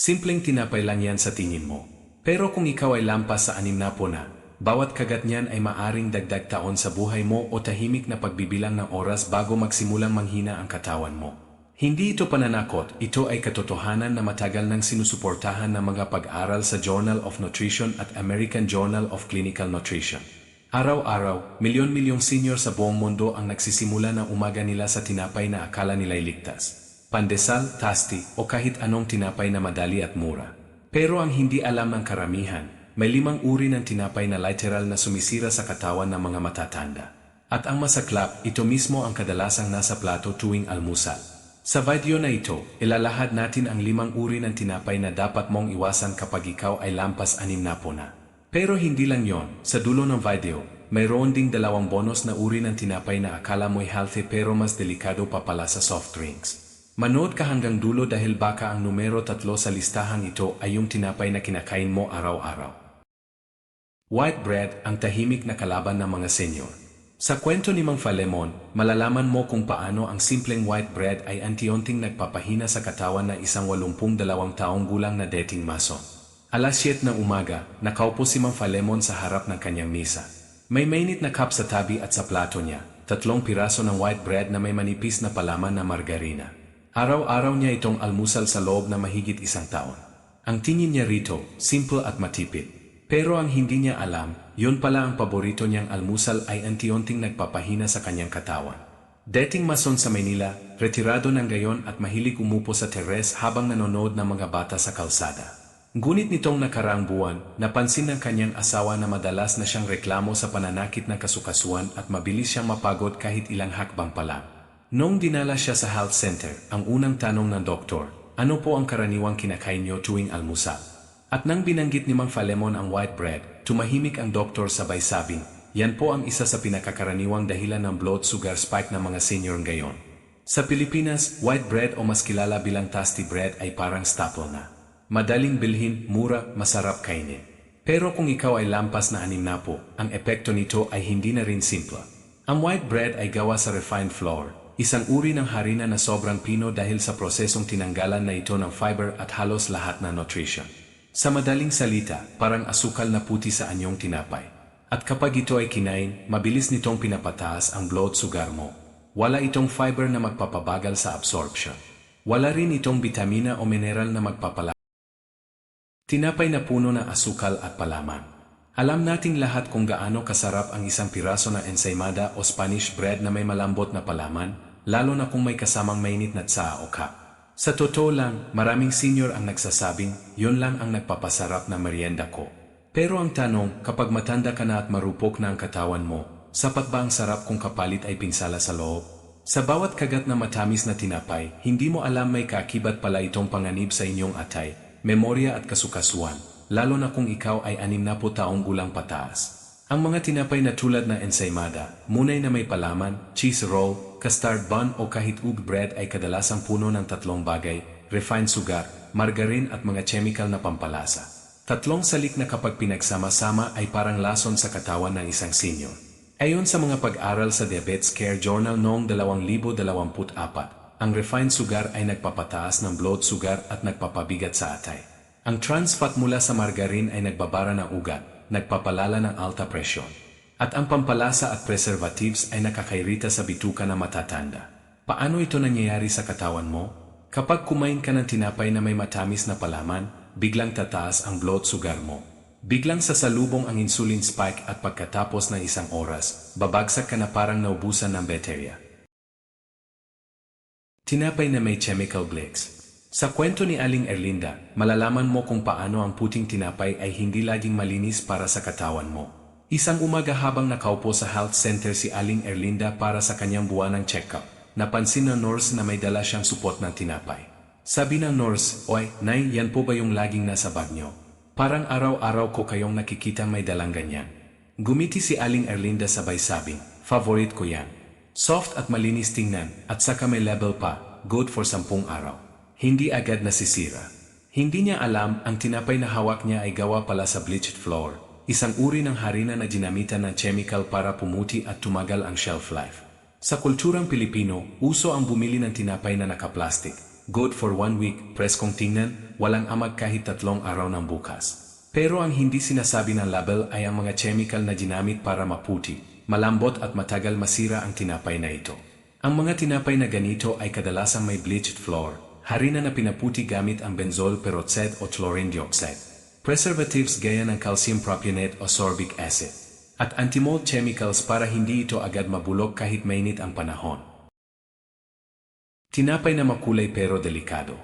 Simpleng tinapay lang yan sa tingin mo. Pero kung ikaw ay lampas sa anim na po na, bawat kagat niyan ay maaring dagdag taon sa buhay mo o tahimik na pagbibilang ng oras bago magsimulang manghina ang katawan mo. Hindi ito pananakot, ito ay katotohanan na matagal nang sinusuportahan ng mga pag-aral sa Journal of Nutrition at American Journal of Clinical Nutrition. Araw-araw, milyon-milyong senior sa buong mundo ang nagsisimula ng umaga nila sa tinapay na akala nila'y ligtas. Pandesal, tasti, o kahit anong tinapay na madali at mura. Pero ang hindi alam ng karamihan, may limang uri ng tinapay na literal na sumisira sa katawan ng mga matatanda. At ang masaklap, ito mismo ang kadalasang nasa plato tuwing almusal. Sa video na ito, ilalahad natin ang limang uri ng tinapay na dapat mong iwasan kapag ikaw ay lampas anim na po na. Pero hindi lang yon, sa dulo ng video, mayroon ding dalawang bonus na uri ng tinapay na akala mo'y healthy pero mas delikado pa pala sa soft drinks. Manood ka hanggang dulo dahil baka ang numero tatlo sa listahang ito ay yung tinapay na kinakain mo araw-araw. White bread ang tahimik na kalaban ng mga senyor. Sa kwento ni Mang Falemon, malalaman mo kung paano ang simpleng white bread ay antionting nagpapahina sa katawan ng isang 82 taong gulang na dating mason. Alas 7 ng umaga, nakaupo si Mang Falemon sa harap ng kanyang misa. May mainit na cup sa tabi at sa plato niya, tatlong piraso ng white bread na may manipis na palaman na margarina. Araw-araw niya itong almusal sa loob na mahigit isang taon. Ang tingin niya rito, simple at matipid. Pero ang hindi niya alam, yun pala ang paborito niyang almusal ay antionting nagpapahina sa kanyang katawan. Dating mason sa Maynila, retirado ng gayon at mahilig umupo sa teres habang nanonood ng mga bata sa kalsada. Ngunit nitong nakaraang buwan, napansin ng kanyang asawa na madalas na siyang reklamo sa pananakit na kasukasuan at mabilis siyang mapagod kahit ilang hakbang pa lang. Noong dinala siya sa health center, ang unang tanong ng doktor, ano po ang karaniwang kinakain niyo tuwing almusal? At nang binanggit ni Mang Falemon ang white bread, tumahimik ang doktor sabay sabing, yan po ang isa sa pinakakaraniwang dahilan ng blood sugar spike ng mga senior ngayon. Sa Pilipinas, white bread o mas kilala bilang tasty bread ay parang staple na. Madaling bilhin, mura, masarap kainin. Pero kung ikaw ay lampas na anim na po, ang epekto nito ay hindi na rin simple. Ang white bread ay gawa sa refined flour, isang uri ng harina na sobrang pino dahil sa prosesong tinanggalan na ito ng fiber at halos lahat na nutrition. Sa madaling salita, parang asukal na puti sa anyong tinapay. At kapag ito ay kinain, mabilis nitong pinapataas ang blood sugar mo. Wala itong fiber na magpapabagal sa absorption. Wala rin itong vitamina o mineral na magpapala. Tinapay na puno ng asukal at palaman. Alam nating lahat kung gaano kasarap ang isang piraso na ensaymada o Spanish bread na may malambot na palaman, lalo na kung may kasamang mainit na tsaa o cup. Sa totoo lang, maraming senior ang nagsasabing, yon lang ang nagpapasarap na merienda ko. Pero ang tanong, kapag matanda ka na at marupok na ang katawan mo, sapat ba ang sarap kung kapalit ay pinsala sa loob? Sa bawat kagat na matamis na tinapay, hindi mo alam may kaakibat pala itong panganib sa inyong atay, memorya at kasukasuan, lalo na kung ikaw ay anim na po taong gulang pataas. Ang mga tinapay na tulad na ensaymada, munay na may palaman, cheese roll, custard bun o kahit ug bread ay kadalasang puno ng tatlong bagay, refined sugar, margarine at mga chemical na pampalasa. Tatlong salik na kapag pinagsama-sama ay parang lason sa katawan ng isang senior. Ayon sa mga pag-aral sa Diabetes Care Journal noong 2024, ang refined sugar ay nagpapataas ng blood sugar at nagpapabigat sa atay. Ang trans fat mula sa margarine ay nagbabara ng ugat, nagpapalala ng alta presyon. At ang pampalasa at preservatives ay nakakairita sa bituka na matatanda. Paano ito nangyayari sa katawan mo? Kapag kumain ka ng tinapay na may matamis na palaman, biglang tataas ang blood sugar mo. Biglang sasalubong ang insulin spike at pagkatapos ng isang oras, babagsak ka na parang naubusan ng baterya. Tinapay na may chemical bleaks. Sa kwento ni Aling Erlinda, malalaman mo kung paano ang puting tinapay ay hindi laging malinis para sa katawan mo. Isang umaga habang nakaupo sa health center si Aling Erlinda para sa kanyang buwanang check-up, napansin ng nurse na may dala siyang supot ng tinapay. Sabi ng nurse, Oy, Nay, yan po ba yung laging nasa bag nyo? Parang araw-araw ko kayong nakikita may dalang ganyan. Gumiti si Aling Erlinda sabay sabing, favorite ko yan. Soft at malinis tingnan, at saka may level pa, good for sampung araw. Hindi agad nasisira. Hindi niya alam ang tinapay na hawak niya ay gawa pala sa bleached flour, isang uri ng harina na ginamitan ng chemical para pumuti at tumagal ang shelf life. Sa kulturang Pilipino, uso ang bumili ng tinapay na nakaplastik, Good for one week, preskong tingnan, walang amag kahit tatlong araw ng bukas. Pero ang hindi sinasabi ng label ay ang mga chemical na ginamit para maputi, malambot at matagal masira ang tinapay na ito. Ang mga tinapay na ganito ay kadalasang may bleached flour, harina na pinaputi gamit ang benzol peroxide o chlorine dioxide. Preservatives gaya ng calcium propionate o sorbic acid. At antimold chemicals para hindi ito agad mabulok kahit mainit ang panahon. Tinapay na makulay pero delikado.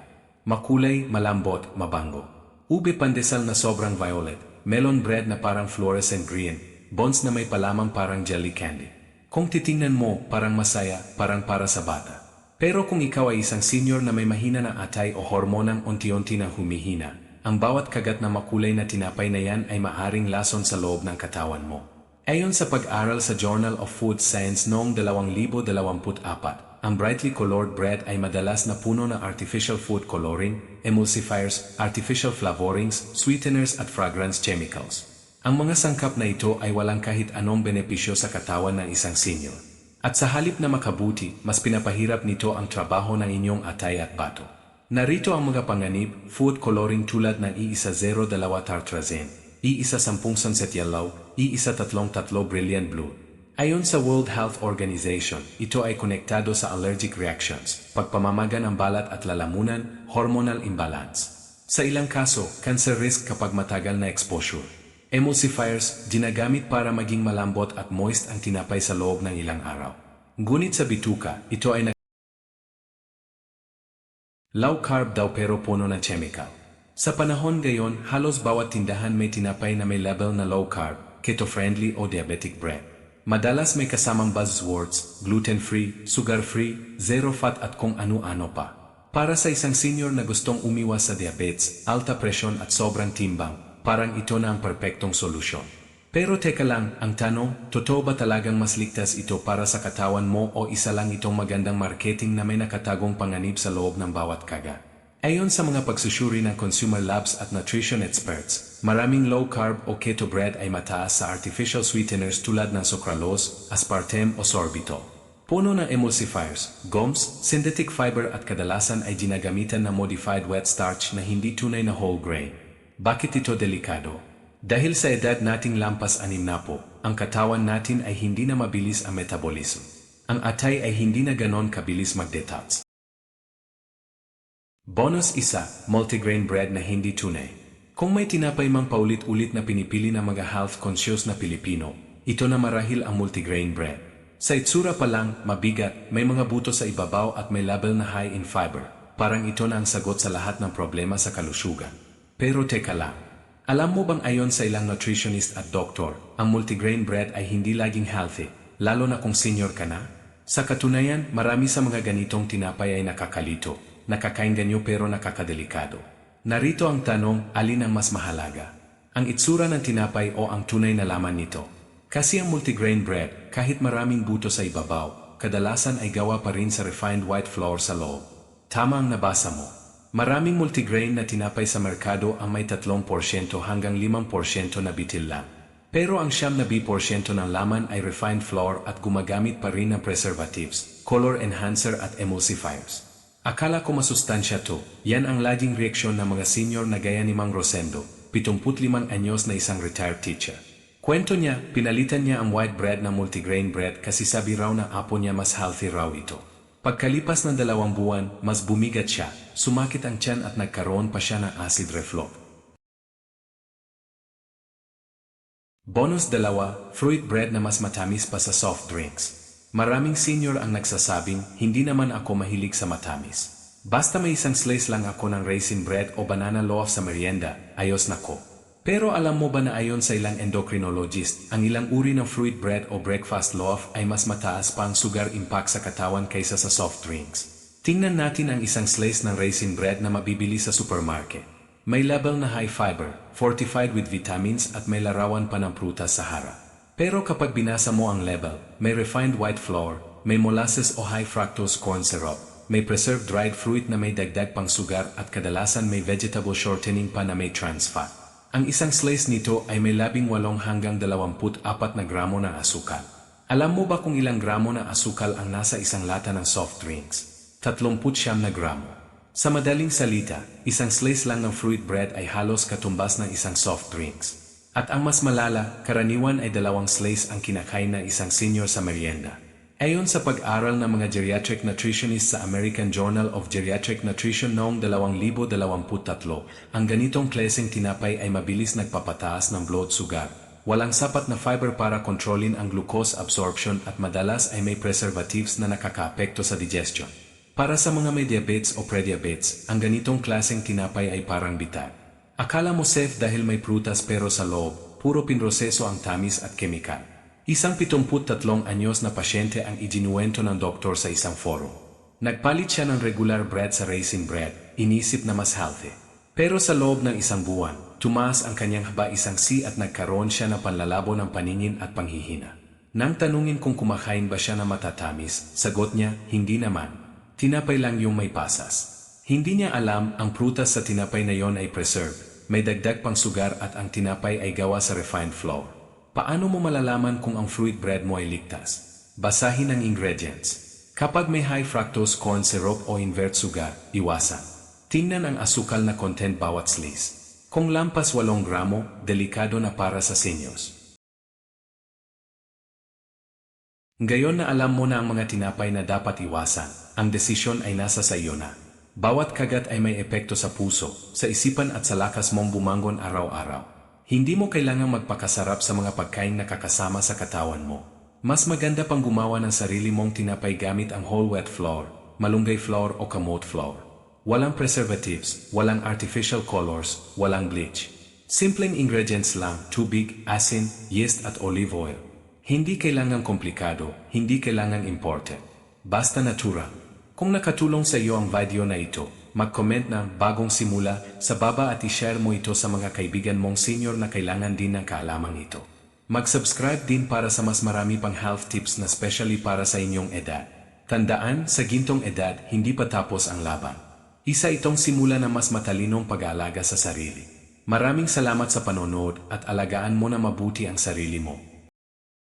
Makulay, malambot, mabango. Ube pandesal na sobrang violet, melon bread na parang fluorescent green, buns na may palamang parang jelly candy. Kung titingnan mo, parang masaya, parang para sa bata. Pero kung ikaw ay isang senior na may mahina na atay o hormonang unti-unti na humihina, ang bawat kagat na makulay na tinapay na yan ay maaring lason sa loob ng katawan mo. Ayon sa pag-aral sa Journal of Food Science noong 2024, ang brightly colored bread ay madalas na puno ng artificial food coloring, emulsifiers, artificial flavorings, sweeteners at fragrance chemicals. Ang mga sangkap na ito ay walang kahit anong benepisyo sa katawan ng isang senior. At sa halip na makabuti, mas pinapahirap nito ang trabaho ng inyong atay at bato. Narito ang mga panganib, food coloring tulad ng iisa 0 dalawa tartrazine, iisa sampung sunset yellow, iisa tatlong tatlo brilliant blue. Ayon sa World Health Organization, ito ay konektado sa allergic reactions, pagpamamaga ng balat at lalamunan, hormonal imbalance. Sa ilang kaso, cancer risk kapag matagal na exposure. Emulsifiers, ginagamit para maging malambot at moist ang tinapay sa loob ng ilang araw. Ngunit sa bituka, ito ay Low carb daw pero puno ng chemical. Sa panahon gayon, halos bawat tindahan may tinapay na may label na low carb, keto-friendly o diabetic bread. Madalas may kasamang buzzwords, gluten-free, sugar-free, zero fat at kung ano-ano pa. Para sa isang senior na gustong umiwas sa diabetes, alta presyon at sobrang timbang, parang ito na ang perpektong solusyon. Pero teka lang, ang tanong, totoo ba talagang mas ligtas ito para sa katawan mo o isa lang itong magandang marketing na may nakatagong panganib sa loob ng bawat kagat? Ayon sa mga pagsusuri ng consumer labs at nutrition experts, maraming low-carb o keto bread ay mataas sa artificial sweeteners tulad ng sucralose, aspartame o sorbitol. Puno ng emulsifiers, gums, synthetic fiber at kadalasan ay ginagamitan na modified wet starch na hindi tunay na whole grain. Bakit ito delikado? Dahil sa edad nating lampas anim na po, ang katawan natin ay hindi na mabilis ang metabolism. Ang atay ay hindi na ganon kabilis mag-detox. Bonus isa, multigrain bread na hindi tunay. Kung may tinapay mang paulit-ulit na pinipili ng mga health-conscious na Pilipino, ito na marahil ang multigrain bread. Sa itsura pa lang, mabigat, may mga buto sa ibabaw at may label na high in fiber. Parang ito na ang sagot sa lahat ng problema sa kalusugan. Pero teka lang, alam mo bang ayon sa ilang nutritionist at doktor, ang multigrain bread ay hindi laging healthy, lalo na kung senior ka na? Sa katunayan, marami sa mga ganitong tinapay ay nakakalito, nakakain ganyo pero nakakadelikado. Narito ang tanong, alin ang mas mahalaga? Ang itsura ng tinapay o ang tunay na laman nito? Kasi ang multigrain bread, kahit maraming buto sa ibabaw, kadalasan ay gawa pa rin sa refined white flour sa loob. Tama ang nabasa mo. Maraming multigrain na tinapay sa merkado ang may 3% hanggang 5% na bitil lang. Pero ang siyam na B% ng laman ay refined flour at gumagamit pa rin ng preservatives, color enhancer at emulsifiers. Akala ko masustansya to, yan ang laging reaksyon ng mga senior na gaya ni Mang Rosendo, 75 anyos na isang retired teacher. Kwento niya, pinalitan niya ang white bread na multigrain bread kasi sabi raw na apo niya mas healthy raw ito. Pagkalipas ng dalawang buwan, mas bumigat siya, sumakit ang tiyan at nagkaroon pa siya ng acid reflux. Bonus dalawa, fruit bread na mas matamis pa sa soft drinks. Maraming senior ang nagsasabing, hindi naman ako mahilig sa matamis. Basta may isang slice lang ako ng raisin bread o banana loaf sa merienda, ayos na ko. Pero alam mo ba na ayon sa ilang endocrinologist, ang ilang uri ng fruit bread o breakfast loaf ay mas mataas pa ang sugar impact sa katawan kaysa sa soft drinks. Tingnan natin ang isang slice ng raisin bread na mabibili sa supermarket. May label na high fiber, fortified with vitamins at may larawan pa ng prutas sa harap. Pero kapag binasa mo ang label, may refined white flour, may molasses o high fructose corn syrup, may preserved dried fruit na may dagdag pang sugar at kadalasan may vegetable shortening pa na may trans fat. Ang isang slice nito ay may labing walong hanggang dalawamput apat na gramo ng asukal. Alam mo ba kung ilang gramo ng asukal ang nasa isang lata ng soft drinks? Tatlumput siyam na gramo. Sa madaling salita, isang slice lang ng fruit bread ay halos katumbas ng isang soft drinks. At ang mas malala, karaniwan ay dalawang slice ang kinakain ng isang senior sa merienda. Ayon sa pag-aral ng mga geriatric nutritionists sa American Journal of Geriatric Nutrition noong 2023, ang ganitong klaseng tinapay ay mabilis nagpapataas ng blood sugar. Walang sapat na fiber para kontrolin ang glucose absorption at madalas ay may preservatives na nakakaapekto sa digestion. Para sa mga may diabetes o prediabetes, ang ganitong klaseng tinapay ay parang bitag. Akala mo safe dahil may prutas pero sa loob, puro pinroseso ang tamis at kemikal. Isang 73 anyos na pasyente ang idinuwento ng doktor sa isang forum. Nagpalit siya ng regular bread sa raisin bread, inisip na mas healthy. Pero sa loob ng isang buwan, tumaas ang kanyang haba isang C at nagkaroon siya ng panlalabo ng paningin at panghihina. Nang tanungin kung kumakain ba siya na matatamis, sagot niya, hindi naman. Tinapay lang yung may pasas. Hindi niya alam ang prutas sa tinapay na yon ay preserved, may dagdag pang sugar at ang tinapay ay gawa sa refined flour. Paano mo malalaman kung ang fruit bread mo ay ligtas? Basahin ang ingredients. Kapag may high fructose corn syrup o invert sugar, iwasan. Tingnan ang asukal na content bawat slice. Kung lampas 8 gramo, delikado na para sa seniors. Ngayon na alam mo na ang mga tinapay na dapat iwasan, ang desisyon ay nasa sa iyo na. Bawat kagat ay may epekto sa puso, sa isipan at sa lakas mong bumangon araw-araw. Hindi mo kailangang magpakasarap sa mga pagkain na kakasama sa katawan mo. Mas maganda pang gumawa ng sarili mong tinapay gamit ang whole wheat flour, malunggay flour o kamot flour. Walang preservatives, walang artificial colors, walang bleach. Simpleng ingredients lang, tubig, asin, yeast at olive oil. Hindi kailangang komplikado, hindi kailangang imported. Basta natural. Kung nakatulong sa iyo ang video na ito, mag-comment ng bagong simula sa baba at i-share mo ito sa mga kaibigan mong senior na kailangan din ng kaalamang ito. Mag-subscribe din para sa mas marami pang health tips na specially para sa inyong edad. Tandaan, sa gintong edad, hindi pa tapos ang laban. Isa itong simula na mas matalinong pag-aalaga sa sarili. Maraming salamat sa panonood at alagaan mo na mabuti ang sarili mo.